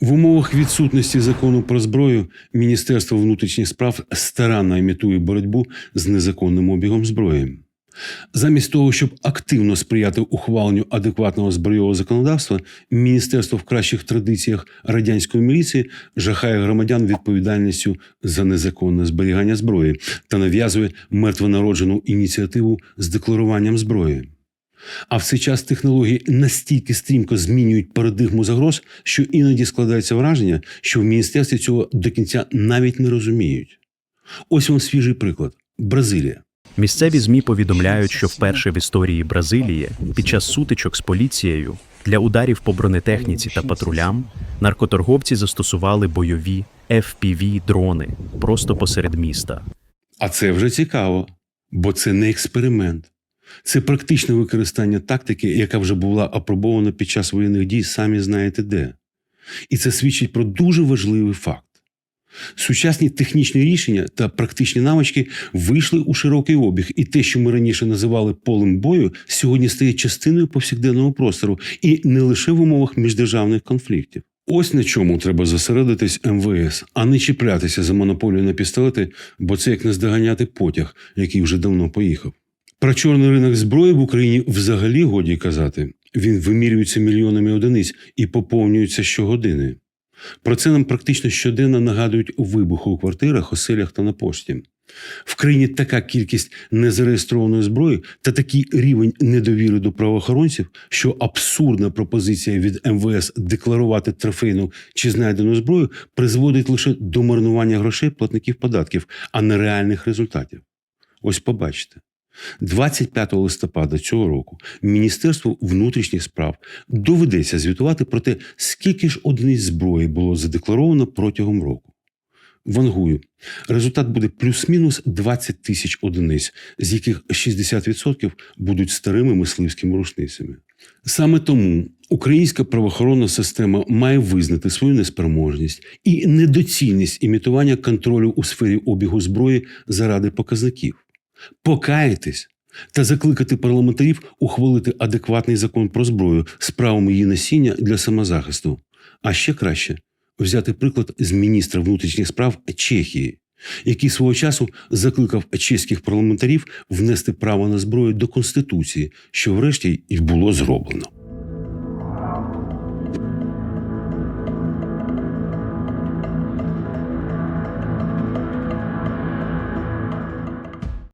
В умовах відсутності закону про зброю Міністерство внутрішніх справ старанно імітує боротьбу з незаконним обігом зброї. Замість того, щоб активно сприяти ухваленню адекватного збройового законодавства, міністерство в кращих традиціях радянської міліції жахає громадян відповідальністю за незаконне зберігання зброї та нав'язує мертвонароджену ініціативу з декларуванням зброї. А в цей час технології настільки стрімко змінюють парадигму загроз, що іноді складається враження, що в міністерстві цього до кінця навіть не розуміють. Ось вам свіжий приклад: Бразилія. Місцеві ЗМІ повідомляють, що вперше в історії Бразилії під час сутичок з поліцією для ударів по бронетехніці та патрулям наркоторговці застосували бойові fpv дрони просто посеред міста. А це вже цікаво, бо це не експеримент. Це практичне використання тактики, яка вже була апробована під час воєнних дій, самі знаєте де. І це свідчить про дуже важливий факт. Сучасні технічні рішення та практичні навички вийшли у широкий обіг, і те, що ми раніше називали полем бою, сьогодні стає частиною повсякденного простору і не лише в умовах міждержавних конфліктів. Ось на чому треба зосередитись МВС, а не чіплятися за монополію на пістолети, бо це як наздоганяти потяг, який вже давно поїхав. Про чорний ринок зброї в Україні взагалі годі казати. Він вимірюється мільйонами одиниць і поповнюється щогодини. Про це нам практично щоденно нагадують вибухи у квартирах, оселях та на пошті. В країні така кількість незареєстрованої зброї та такий рівень недовіри до правоохоронців, що абсурдна пропозиція від МВС декларувати трофейну чи знайдену зброю призводить лише до марнування грошей платників податків, а не реальних результатів. Ось побачите. 25 листопада цього року Міністерству внутрішніх справ доведеться звітувати про те, скільки ж одиниць зброї було задекларовано протягом року. Вангую, результат буде плюс-мінус 20 тисяч одиниць, з яких 60% будуть старими мисливськими рушницями. Саме тому українська правоохоронна система має визнати свою неспроможність і недоцільність імітування контролю у сфері обігу зброї заради показників покаятись та закликати парламентарів ухвалити адекватний закон про зброю з правом її носіння для самозахисту. А ще краще взяти приклад з міністра внутрішніх справ Чехії, який свого часу закликав чеських парламентарів внести право на зброю до конституції, що врешті й було зроблено.